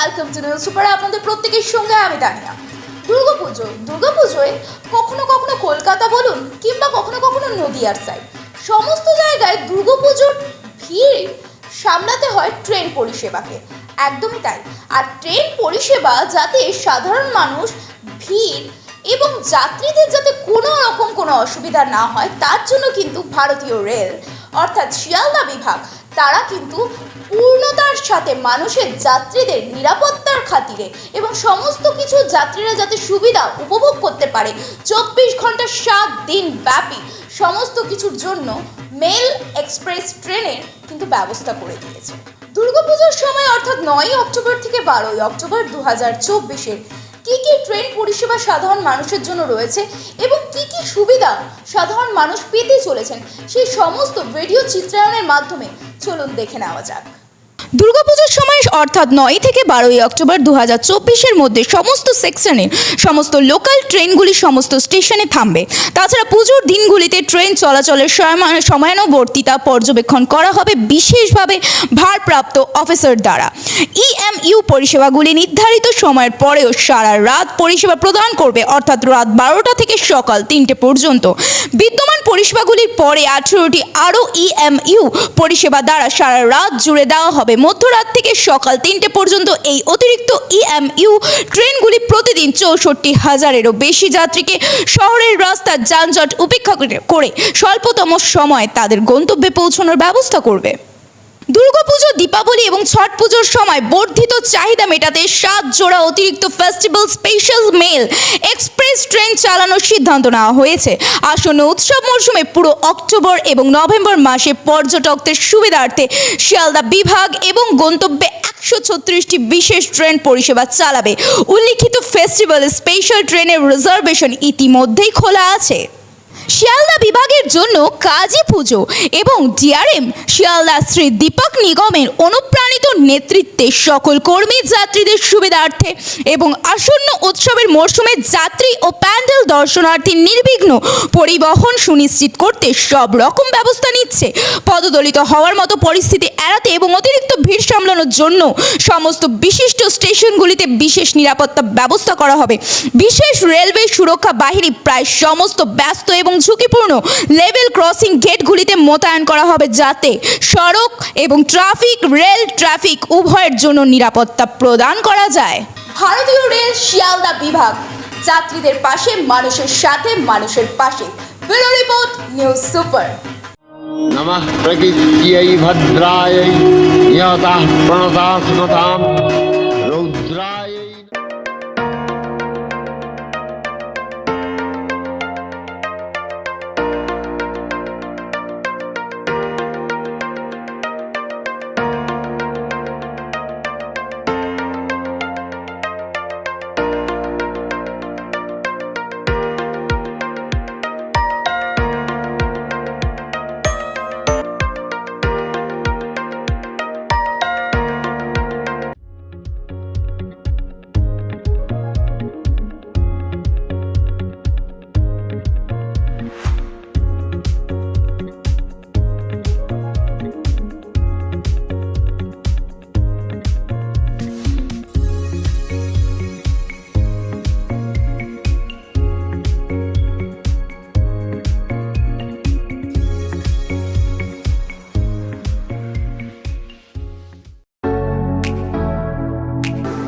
Welcome to news super আপনাদের প্রত্যেকের সঙ্গে আমি তানিয়া। দুর্গাপুজো। দুর্গাপুজোয় কখনো কখনো কলকাতা বলুন কিংবা কখনো কখনো নদিয়ার সাইড সমস্ত জায়গায় দুর্গাপুজোর ভিড় সামলাতে হয় ট্রেন পরিষেবাকে। একদমই তাই। আর ট্রেন পরিষেবা যাতে সাধারণ মানুষ ভিড় এবং যাত্রীদের যাতে কোনো রকম কোনো অসুবিধা না হয়, তার জন্য কিন্তু ভারতীয় রেল অর্থাৎ শিয়ালদা বিভাগ তারা কিন্তু পূর্ণতার সাথে মানুষের যাত্রীদের নিরাপত্তার খাতিরে এবং সমস্ত কিছু যাত্রীরা যাতে সুবিধা উপভোগ করতে পারে। চব্বিশ ঘণ্টা সাত দিন ব্যাপী সমস্ত কিছুর জন্য মেল এক্সপ্রেস ট্রেনের কিন্তু ব্যবস্থা করে দিয়েছে। দুর্গাপুজোর সময় অর্থাৎ নয়ই অক্টোবর থেকে বারোই অক্টোবর দু হাজার চব্বিশের কী কী ট্রেন পরিষেবা সাধারণ মানুষের জন্য রয়েছে এবং কী কী সুবিধা সাধারণ মানুষ পেতে চলেছেন, সেই সমস্ত ভিডিও চিত্রায়নের মাধ্যমে চলুন দেখে নেওয়া যাক। দুর্গাপুজোর সময় অর্থাৎ নয় থেকে বারোই অক্টোবর দু হাজার চব্বিশের মধ্যে সমস্ত সেকশনে, সমস্ত লোকাল ট্রেনগুলি সমস্ত স্টেশনে থামবে। তাছাড়া পুজোর দিনগুলিতে ট্রেন চলাচলের সময়- সময়ানুবর্তিতা পর্যবেক্ষণ করা হবে বিশেষভাবে ভারপ্রাপ্ত অফিসার দ্বারা। ইএমইউ পরিষেবাগুলি নির্ধারিত সময়ের পরেও সারা রাত পরিষেবা প্রদান করবে, অর্থাৎ রাত বারোটা থেকে সকাল তিনটে পর্যন্ত। বিদ্যমান পরিষেবাগুলির পরে আঠেরোটি আরও ইএমইউ পরিষেবা দ্বারা সারা রাত জুড়ে দেওয়া হবে মধ্যরাত থেকে সকাল তিনটে পর্যন্ত এই অতিরিক্ত ইএমইউ ট্রেনগুলি প্রতিদিন চৌষট্টি হাজারেরও বেশি যাত্রীকে শহরের রাস্তার যানজট উপেক্ষা করে- করে স্বল্পতম সময় তাদের গন্তব্যে পৌঁছানোর ব্যবস্থা করবে। দুর্গাপুজো দীপাবলি এবং ছট পুজোর সময় বর্ধিত চাহিদা মেটাতে সাত জোড়া অতিরিক্ত festival special mail express train চালানোর সিদ্ধান্ত নেওয়া হয়েছে। আসন্ন উৎসব মরশুমে পুরো অক্টোবর এবং নভেম্বর মাসে পর্যটকদের সুবিধার্থে শিয়ালদা বিভাগ এবং গন্তব্যে একশো ছত্রিশটি বিশেষ ট্রেন পরিষেবা চালাবে। উল্লিখিত ফেস্টিভ্যাল স্পেশাল ট্রেনের রিজার্ভেশন ইতিমধ্যেই খোলা আছে। শিয়ালদা বিভাগের জন্য কাজী পুজো এবং ডিআরএম শিয়ালদা শ্রী দীপক নিগমের অনুপ্রাণিত নেতৃত্বে সকল কর্মী, যাত্রীদের সুবিধার্থে এবং আসন্ন উৎসবের মরশুমে যাত্রী ও প্যান্ডেল দর্শনার্থী নির্বিঘ্ন পরিবহন সুনিশ্চিত করতে সব রকম ব্যবস্থা নিচ্ছে। পদদলিত হওয়ার মতো পরিস্থিতি এড়াতে এবং অতিরিক্ত ভিড় সামলানোর জন্য সমস্ত বিশিষ্ট স্টেশনগুলিতে বিশেষ নিরাপত্তা ব্যবস্থা করা হবে। বিশেষ রেলওয়ে সুরক্ষা বাহিনী প্রায় সমস্ত ব্যস্ত এবং ঝুঁকিপূর্ণ লেভেল ক্রসিং গেটগুলিতে মোতায়েন করা হবে যাতে সড়ক এবং ট্রাফিক রেল ট্রাফিক উভয়ের জন্য নিরাপত্তা প্রদান করা যায়। ভারতীয় রেল শিয়ালদা বিভাগ যাত্রীদের পাশে মানুষের সাথে মানুষের পাশে। Report news super. নমঃ প্রকৃতি ভদ্রায় প্রণতা সুখতাম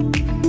Bye.